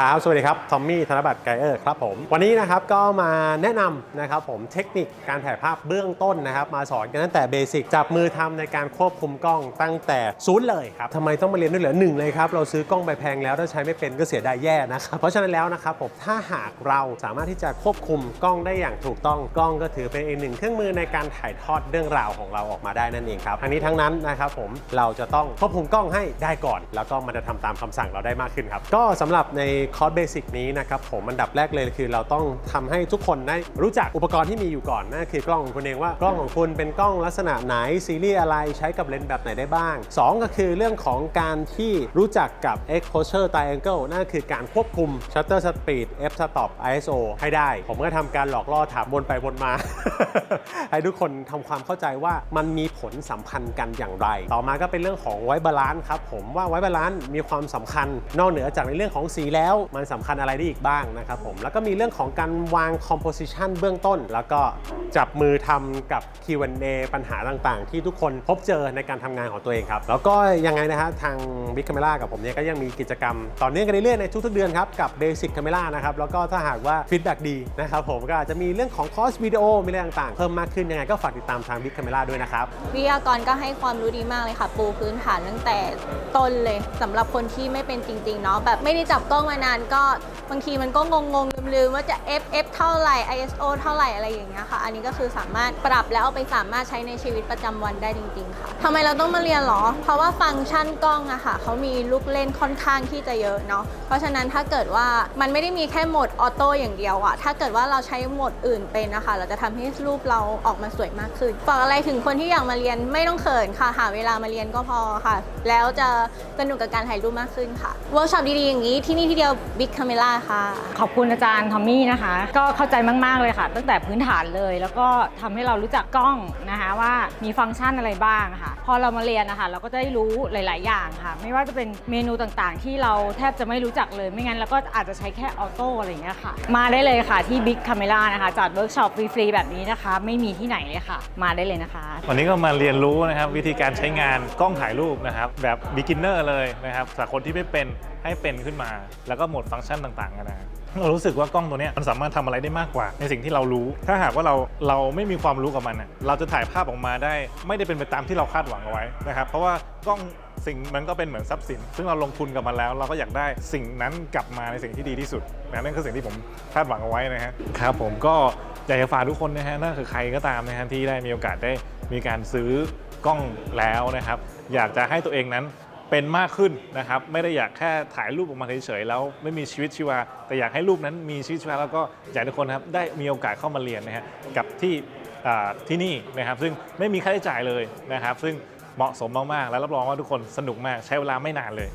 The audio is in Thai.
ครับ สวัสดีครับ ทอมมี่ ธนบัตรไกเออร์ ครับผม วันนี้นะครับก็มาแนะนำนะครับผมเทคนิคการถ่ายภาพเบื้องต้นนะครับ มาสอนกันตั้งแต่เบสิกจับมือทำในการควบคุมกล้องตั้งแต่ศูนย์เลยครับทำไมต้องมาเรียนด้วยเหรอหนึ่งเลยครับ เราซื้อกล้องไปแพงแล้วถ้าใช้ไม่เป็นก็เสียดายแย่นะครับ เพราะฉะนั้นแล้วนะครับผม ถ้าหากเราสามารถที่จะควบคุมกล้องได้อย่างถูกต้อง กล้องก็ถือเป็นอีกหนึ่งเครื่องมือในการถ่ายทอดเรื่องราวของเราออกมาได้นั่นเองครับ ทั้งนี้ทั้งนั้นนะครับผม เราจะต้องควบคุมกล้องให้ได้ก่อน แล้วก็มันจะทำตามคำสั่งเราได้มากขึ้นครับ ก็สำหรับในคอร์สเบสิกนี้นะครับผมอันดับแรกเลยคือเราต้องทำให้ทุกคนได้รู้จักอุปกรณ์ที่มีอยู่ก่อนนั่นคือกล้องของคุณเองว่ากล้องของคุณเป็นกล้องลักษณะไหนซีรีส์อะไรใช้กับเลนส์แบบไหนได้บ้าง 2 ก็คือเรื่องของการที่รู้จักกับ exposure triangle นั่นคือการควบคุม shutter speed f stop ISO ให้ได้ ผมก็ทำการหลอกล่อถามวนไปวนมา ให้ทุกคนทำความเข้าใจว่ามันมีผลสัมพันธ์กันอย่างไร ต่อมาก็เป็นเรื่องของไวบาลานซ์ครับผมว่าไวบาลานซ์มีความสำคัญ นอกเหนือจากในเรื่องของสีแล้วมันสำคัญอะไรได้อีกบ้างนะครับผม แล้วก็มีเรื่องของการวาง composition เบื้องต้น แล้วก็จับมือทำกับ Q&A ปัญหาต่างๆ ที่ทุกคนพบเจอในการทำงานของตัวเองครับ แล้วก็ยังไงนะฮะทาง Big Camera กับผมเนี่ยก็ยังมีกิจกรรมต่อเนื่องกันเรื่อยๆในทุกๆเดือนครับกับ Basic Camera นะครับแล้วก็ถ้าหากว่าฟีดแบ็ดีนะครับผมก็อาจจะมีเรื่องของคอร์สวิดีโอมีอะไรต่างๆ เพิ่มมากขึ้นยังไงก็ฝากติดตามทาง Big Camera ด้วยนะครับวิทยากรก็ให้ความรู้ดีมากเลยค่ะ ปูพื้นฐานตั้งแต่ต้นเลยสำหรับคนที่ไม่เป็นจริงๆเนาะแบบไม่ได้จับกล้องมานานก็บางทีมันก็งง ลืมว่าจะ f f เท่าไหร่ ISO เท่าไหร่อะไรอย่างเงี้ยค่ะ อันนี้ก็คือสามารถปรับแล้วเอาไปสามารถใช้ในชีวิตประจำวันได้จริง ๆ ค่ะทำไมเราต้องมาเรียนหรอ เพราะว่าฟังก์ชันกล้องอะค่ะเขามีลูกเล่นค่อนข้างที่จะเยอะเนาะ เพราะฉะนั้นถ้าเกิดว่ามันไม่ได้มีแค่โหมดออโต้อย่างเดียวอะถ้าเกิดว่าเราใช้โหมดอื่นเป็นนะคะ เราจะทำให้รูปเราออกมาสวยมากขึ้นฝากอะไรถึงคนที่อยากมาเรียนไม่ต้องเขินค่ะ หาเวลามาเรียนก็พอค่ะ แล้วจะสนุกกับการถ่ายรูปมากขึ้นค่ะเวิร์กช็อปดีๆอย่างนี้ที่นี่ที่เดียว Big Camera ค่ะ ขอบคุณอาจารย์ทอมมี่นะคะ ก็เข้าใจมาก ๆ เลยค่ะ ตั้งแต่พื้นฐานเลย แล้วก็ทำให้เรารู้จักกล้องนะคะว่ามีฟังก์ชันอะไรบ้างค่ะ พอเรามาเรียนนะคะเราก็จะได้รู้หลาย ๆ อย่างค่ะ ไม่ว่าจะเป็นเมนูต่างๆ ที่เราแทบจะไม่รู้จักเลย ไม่งั้นเราก็อาจจะใช้แค่ออโต้อะไรอย่างเงี้ยค่ะ มาได้เลยค่ะที่ Big Camera นะคะจัดเวิร์กช็อปฟรี ๆ แบบนี้นะคะ ไม่มีที่ไหนเลยค่ะ มาได้เลยนะคะ วันนี้ก็มาเรียนรู้นะครับวิธีการใช้งานกล้องถ่ายรูปนะครับแบบ beginner เลยนะครับสำหรับคนที่ไม่เป็นให้เป็นขึ้นมา แล้วก็โหมดฟังก์ชันต่าง ๆ กันนะ เรารู้สึกว่ากล้องตัวนี้มันสามารถทำอะไรได้มากกว่า ในสิ่งที่เรารู้ ถ้าหากว่าเราเราไม่มีความรู้กับมันเราจะถ่ายภาพออกมาได้ ไม่ได้เป็นไปตามที่เราคาดหวังเอาไว้นะครับ เพราะว่ากล้องสิ่งมันก็เป็นเหมือนทรัพย์สิน ซึ่งเราลงทุนกับมันแล้ว เราก็อยากได้สิ่งนั้นกลับมาในสิ่งที่ดีที่สุดนะนั่นคือสิ่งที่ผมคาดหวังเอาไว้นะฮะครับผมก็อยากจะฝากทุกคนนะฮะนั่นคือใครก็ตามนะฮะที่ได้มีโอกาสได้มีการซื้อกล้องแล้วนะครับ อยากจะให้ตัวเองนั้น เป็นมากขึ้นนะครับไม่ได้อยากแค่ถ่ายรูปออกมาเฉยๆแล้วไม่มีชีวิตชีวา แต่อยากให้รูปนั้นมีชีวิตชีวาแล้วก็อยากให้ทุกคนนะครับได้มีโอกาสเข้ามาเรียนนะฮะกับที่อ่าที่นี่นะครับซึ่งไม่มีค่าใช้จ่ายเลยนะครับซึ่งเหมาะสมมากๆ และรับรองว่าทุกคนสนุกมากใช้เวลาไม่นานเลย